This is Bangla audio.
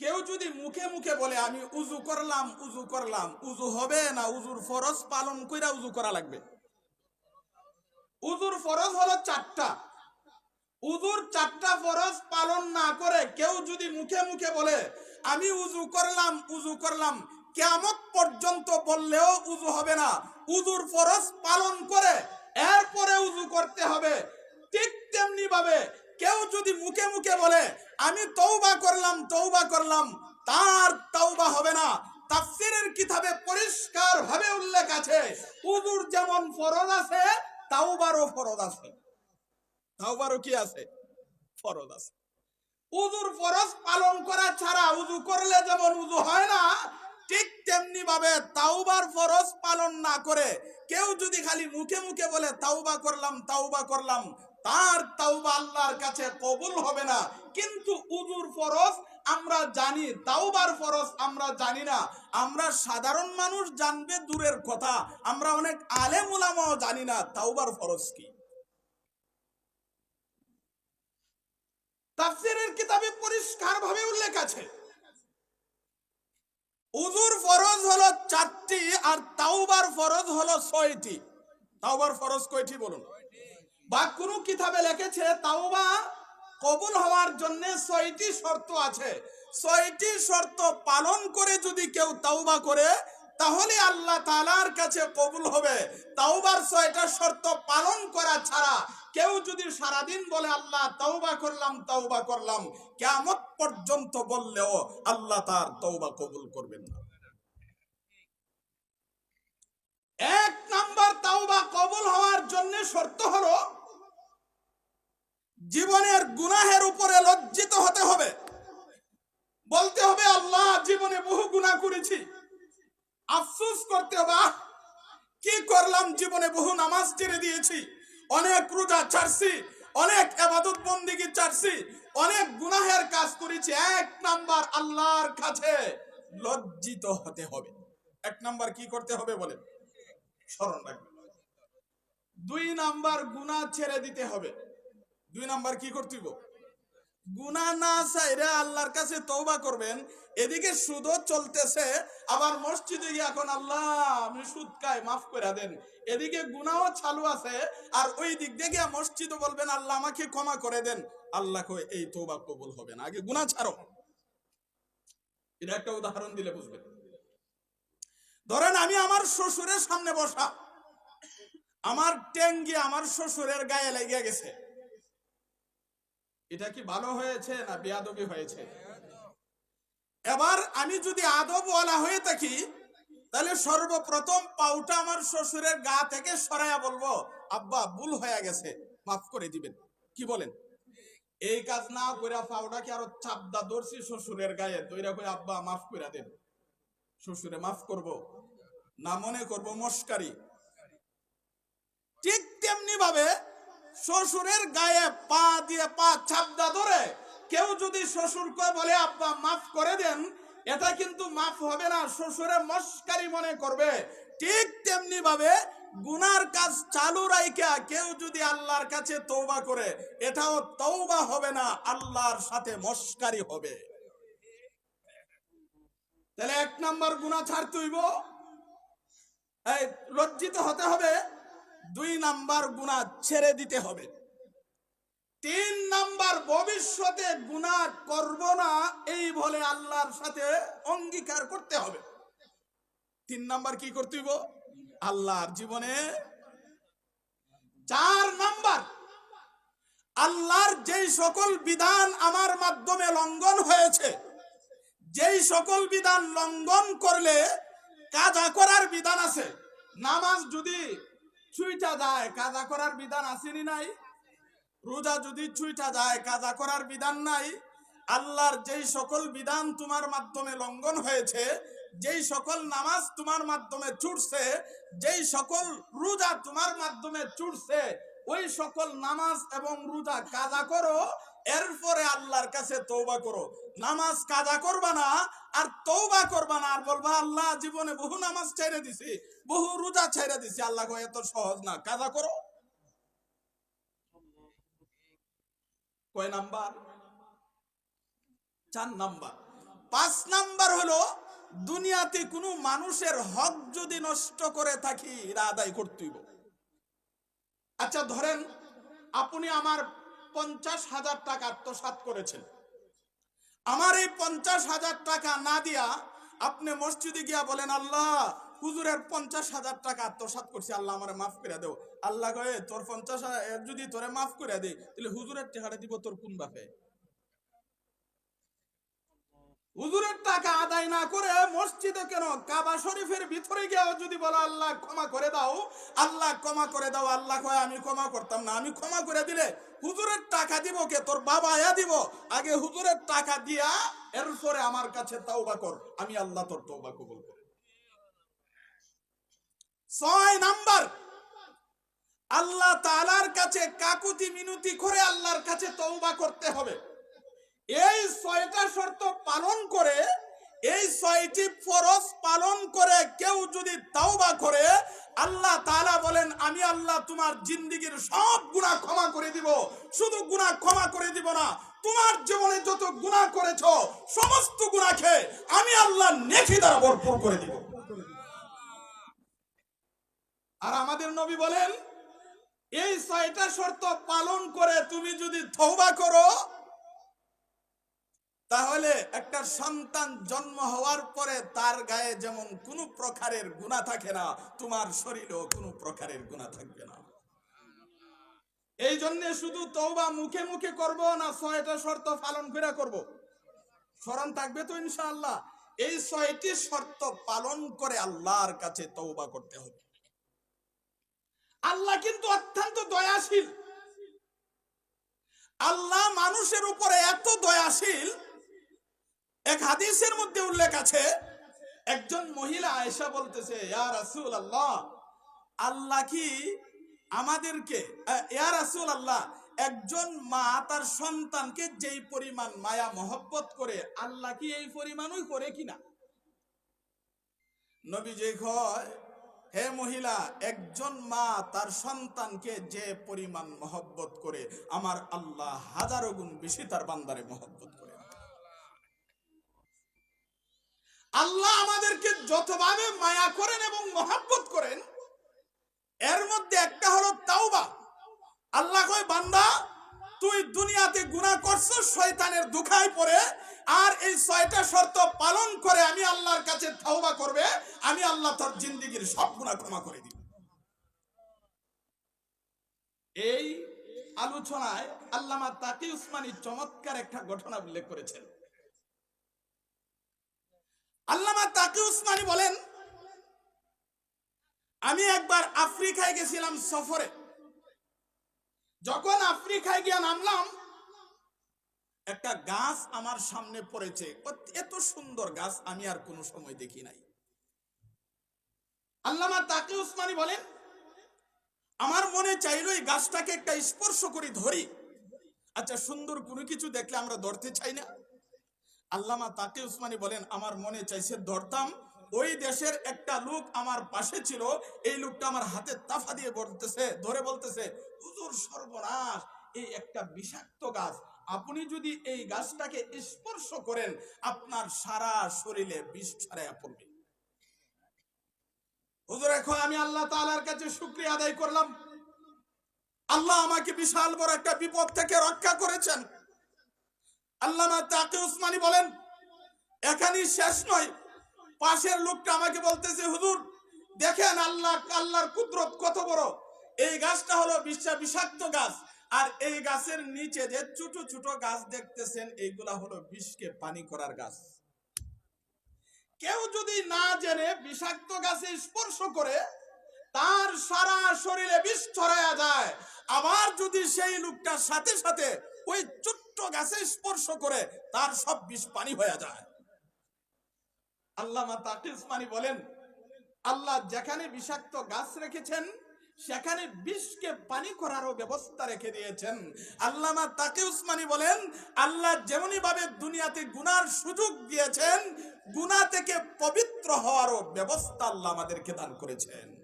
কেউ যদি মুখে মুখে বলে, আমি উজু করলাম উজু করলাম, উজু হবে না, উজুর ফরজ পালন কইরা উজু করা লাগবে। উজুর ফরজ হলো চারটা। উজুর চারটা ফরজ পালন না করে কেউ যদি মুখে মুখে বলে, আমি উজু করলাম উজু করলাম কেমন পর্যন্ত বললেও উজু হবে না। উজুর ফরজ পালন করে এরপরে উজু করতে হবে। ঠিক তেমনি ভাবে কেউ যদি মুখে মুখে বলে, আমি তৌবা করলাম তৌবা করলাম তার তৌবা হবে না। তাফসিরের কিতাবে পরিষ্কার ভাবে উল্লেখ আছে উজুর যেমন ফরজ আছে, তাওবারও ফরজ আছে। তাওবারও কি আছে? ফরজ আছে। উজুর ফরজ পালন করা ছাড়া উজু করলে যেমন উজু হয় না, ঠিক তেমনি ভাবে তাওবার ফরজ পালন না করে, কেউ যদি খালি মুখে মুখে বলে, তাওবা করলাম তাওবা করলাম তার তাওবা আল্লাহর কাছে কবুল হবে না। কিন্তু উজুর ফরজ আমরা জানি, তাওবার ফরজ আমরা জানি না। আমরা সাধারণ মানুষ জানবে দূরের কথা। আমরা অনেক আলেম উলামাও জানি না তাওবার ফরজ কি। তাফসিরের কিতাবে উল্লেখ আছে। উজুর ফরজ হলো চারটি আর তাওবার ফরজ হলো ছয়টি। তাওবার ফরজ কয়টি বলুন? বা কোন কিতাবে লিখেছে, তাওবা কবুল হওয়ার জন্য ছয়টি শর্ত আছে। ছয়টি শর্ত পালন করে যদি কেউ তাওবা করে, তাহলে আল্লাহ তাআলার কাছে কবুল হবে। তাওবার ছয়টা শর্ত পালন করা ছাড়া কেউ যদি সারাদিন বলে, আল্লাহ, তাওবা করলাম তাওবা করলাম। কিয়ামত পর্যন্ত বললেও আল্লাহ তার তওবা কবুল করবেন না। এক নাম্বার তাওবা কবুল হওয়ার জন্য শর্ত হলো জীবনের গুনাহের উপরে লজ্জিত হতে হবে। বলতে হবে, আল্লাহ জীবনে বহু গুনাহ করেছি। আফসোস করতে হবে কি করলাম? জীবনে বহু নামাজ ছেড়ে দিয়েছি। অনেক রোজা ছাড়ছি, অনেক আবাদত বন্দিগি ছাড়ছি, অনেক গুনাহের কাজ করেছি। এক নাম্বার আল্লাহর কাছে লজ্জিত হতে হবে। এক নাম্বার কি করতে হবে বলে স্মরণ রাখবেন। দুই নাম্বার গুনাহ ছেড়ে দিতে হবে। দুই নাম্বার কি করতে গুনা না চাইরে আল্লাহর কাছে তওবা করবেন, এদিকে সুদও চলতেছে, আবার মসজিদে গিয়ে এখন আল্লাহ আমি সুদ খাই মাফ করে দেন। এদিকে গুনাও চালু আছে, আর ওই দিক দিয়ে গিয়ে মসজিদও বলবেন, আল্লাহ আমাকে ক্ষমা করে দেন। আল্লাহ কয়, এই তওবা কবুল হবে না, আগে গুনাহ ছাড়ো। এটা একটা উদাহরণ দিলে বুঝবেন। ধরেন আমি আমার শ্বশুরের সামনে বসা, আমার ট্যাঙ্গি আমার শ্বশুরের গায়ে লেগে গেছে। এটা কি ভালো হয়েছে না বেয়াদবি হয়েছে? এবার আমি যদি আদব আদবওয়ালা হয়ে থাকি, তাহলে সর্বপ্রথম পাউটা আমার শ্বশুরের গা থেকে সরাইয়া বলব, আব্বা, ভুল হয়ে গেছে, মাফ করে দিবেন। কি বলেন? এই কাজ না কইরা পাউটা কি আরও চাপদা ধরছি শ্বশুরের গায়ে? তৈরা করে আব্বা, মাফ করে দেন। শ্বশুরে মাফ করব, না মনে করব, মস্কারি। ঠিক তেমনি ভাবে শ্বশুরের গায়ে পা দিয়ে পা চাপদা ধরে কেউ যদি শ্বশুরকে বলে, আব্বা, মাফ করে দেন, এটা কিন্তু মাফ হবে না, শ্বশুরে মস্কারি মনে করবে। ঠিক তেমনি ভাবে গুনার কাজ চালু রাইকা কেউ যদি আল্লাহর কাছে তৌবা করে, এটাও তৌবা হবে না, আল্লাহর সাথে মস্কারি হবে। তাহলে এক নম্বর গুনাহ ছাড়তে হইব। এই লজ্জিত হতে হবে। দুই নাম্বার গুণা ছেড়ে দিতে হবে। তিন নাম্বার ভবিষ্যতে গুণা করব না, এই বলে আল্লাহর সাথে অঙ্গীকার করতে হবে। তিন নাম্বার কি করতে হইব? আল্লাহর জীবনে। চার নাম্বার, আল্লাহর যেই সকল বিধান আমার মাধ্যমে লঙ্ঘন হয়েছে, যেই সকল বিধান লঙ্ঘন করলে কাজা করার বিধান আছে। নামাজ যদি ছুইটা যায় কাজা করার বিধান আসেনি নাই? রোজা যদি ছুইটা যায় কাজা করার বিধান নাই? আল্লাহর যেই সকল বিধান তোমার মাধ্যমে লঙ্ঘন হয়েছে, যেই সকল নামাজ তোমার মাধ্যমে ছুটছে, যেই সকল রোজা তোমার মাধ্যমে ছুটছে, ওই সকল নামাজ এবং রোজা কাজা করো এরপরে আল্লাহর কাছে তৌবা করো। নামাজ কাজা করবা না, আর তৌবা করবা না, আর বলবা, আল্লাহ, জীবনে বহু নামাজ ছেড়ে দিছি, বহু রোজা ছেড়ে দিছি। আল্লাহ এত সহজ না কাজা করো। কয় নাম্বার? চার নাম্বার। পাঁচ নাম্বার হলো, দুনিয়াতে কোনো মানুষের হক যদি নষ্ট করে থাকি, এরা আদায় করতেইব। আচ্ছা ধরেন, আপনি আমার পঞ্চাশ হাজার টাকা আত্মসাত করেছেন। আমার এই পঞ্চাশ হাজার টাকা না দিয়া আপনি মসজিদে গিয়া বলেন, আল্লাহ, হুজুরের পঞ্চাশ হাজার টাকা আত্মসাত করছি, আল্লাহ আমার মাফ করে দেও। আল্লাহ কয়ে, তোর পঞ্চাশ যদি তোরে মাফ করে দেয় তাহলে হুজুরের টাকাটা দিব তোর কোন বাপে? হুজুরের টাকা আদায় না করে মসজিদে কেন? কাবা শরীফের ভিতরে গিয়ে যদি বলো, আল্লাহ ক্ষমা করে দাও, আল্লাহ ক্ষমা করে দাও, আল্লাহ কয়, আমি ক্ষমা করতাম না, আমি ক্ষমা করে দিলে হুজুরের টাকা দিব কে? তোর বাবা আয়া দিব। আগে হুজুরের টাকা দিয়া এরপরে আমার কাছে তাওবা কর, আমি আল্লাহ তোর তওবা কবুল করে। ছয় নাম্বার, আল্লাহ তাআলার কাছে কাকুতি মিনতি করে আল্লাহর কাছে তওবা করতে হবে। এই ছয়টা শর্ত পালন করে, এই ছয়টি ফরজ পালন করে কেউ যদি তাওবা করে, আল্লাহ তাআলা বলেন, আমি আল্লাহ তোমার জিন্দিগির সব গুনাহ ক্ষমা করে দিব। শুধু গুনাহ ক্ষমা করে দিব না, তোমার জীবনে যত গুনাহ করেছ, সমস্ত গুনাহকে আমি আল্লাহ নেকি দ্বারা ভরপুর করে দিব। আর আমাদের নবী বলেন, এই ছয়টা শর্ত পালন করে তুমি যদি তওবা করো তাহলে একটা সন্তান জন্ম হওয়ার পরে তার গায়ে যেমন কোনো প্রকারের গুণা থাকে না, তোমার শরীরেও কোনো প্রকারের গুণা থাকবে না। এই জন্য শুধু তওবা মুখে মুখে করব না ছয়টা শর্ত পালন করে করব। স্মরণ থাকবে তো ইনশাআল্লাহ। এই ছয়টি শর্ত পালন করে আল্লাহর কাছে তওবা করতে হবে। আল্লাহ কিন্তু অত্যন্ত দয়াশীল। আল্লাহ মানুষের উপরে এত দয়াশীল এক হাদিসের মধ্যে উল্লেখ আছে, একজন মহিলা আয়েশা বলতেছে, ইয়া রাসূল আল্লাহ আল্লাহ কি আমাদেরকে ইয়া রাসূল আল্লাহ একজন মা তার সন্তানকে যেই পরিমাণ মায়া, মহব্বত করে, আল্লাহ কি এই পরিমাণই করে কিনা? নবী যে কয়, হে মহিলা, একজন মা তার সন্তানকে যে পরিমাণ মহব্বত করে, আমার আল্লাহ হাজারো গুণ বেশি তার বান্দারে মহব্বত করে। আল্লাহ আমাদেরকে যতভাবে মায়া করেন এবং মহাব্বত করেন, এর মধ্যে একটা হলো তাওবা। আল্লাহ কয়, বান্দা, তুই দুনিয়াতে গুনাহ করছ শয়তানের দুখায় পড়ে, আর এই ছয়টা শর্ত পালন করে আমি আল্লাহর কাছে তাওবা করবে, আমি আল্লাহ তোর জিন্দেগীর সব গুনাহ ক্ষমা করে দিব। এই আলোচনায় আল্লামা তাকি উসমানী চমৎকার একটা ঘটনা উল্লেখ করেছেন। আল্লামা তাকি উসমানী বলেন, আমি একবার আফ্রিকায় গেছিলাম সফরে। যখন আফ্রিকায় গিয়ে নামলাম, একটা গাছ আমার সামনে পড়েছে। এত সুন্দর গাছ আমি আর কোনো সময় দেখি নাই। আল্লামা তাকে উসমানী বলেন, আমার মনে চাইলো এই গাছটাকে একটা স্পর্শ করি ধরি। আচ্ছা সুন্দর কোনো কিছু দেখলে আমরা ধরতে চাই না। আল্লামা তাকে উসমানী বলেন, আমার মনে চাইছে ধরতাম, ওই দেশের একটা লোক আমার পাশে ছিল, এই লোকটা আমার হাতে তাফা দিয়ে বলতেছে, ধরে বলতেছে, হুজুর সর্বনাশ, এই একটা বিষাক্ত গাছ, আপনি যদি এই গাছটাকে স্পর্শ করেন, আপনার সারা শরীরে বিষ ছড়াইয়া পড়বে। হুজুর, এখন আমি আল্লাহ তাআলার কাছে শুকরিয়া আদায় করলাম। আল্লাহ আমাকে বিশাল বড় একটা বিপদ থেকে রক্ষা করেছেন। আল্লামা তাকে উসমানী বলেন শেষ নয়। পাশের লোকটা আমাকে বলতেছে, হুজুর, দেখেন আল্লাহ, আল্লাহর কুদরত কত বড়। এই গাছটা হলো বিষাক্ত গাছ। আর এই গাছের নিচে যে ছোট ছোট গাছ দেখতেছেন, এইগুলা হলো বিষকে পানি করার গাছ। কেউ যদি না জেনে বিষাক্ত গাছে স্পর্শ করে, তার সারা শরীরে বিষ ছড়ায়া যায়। আবার যদি সেই লোকটার সাথে সাথে ওই ছোট্ট গাছে স্পর্শ করে তার সব বিষ পানি হয়ে যায়। বলেন, আল্লাহ যেখানে বিষাক্ত গাছ রেখেছেন, সেখানে বিষকে পানি করারও ব্যবস্থা রেখে দিয়েছেন। আল্লামা তাকে উসমানী বলেন, আল্লাহ যেমনি ভাবে দুনিয়াতে গুনার সুযোগ দিয়েছেন, গুনাহ থেকে পবিত্র হওয়ারও ব্যবস্থা আল্লাহ আমাদেরকে দান করেছেন।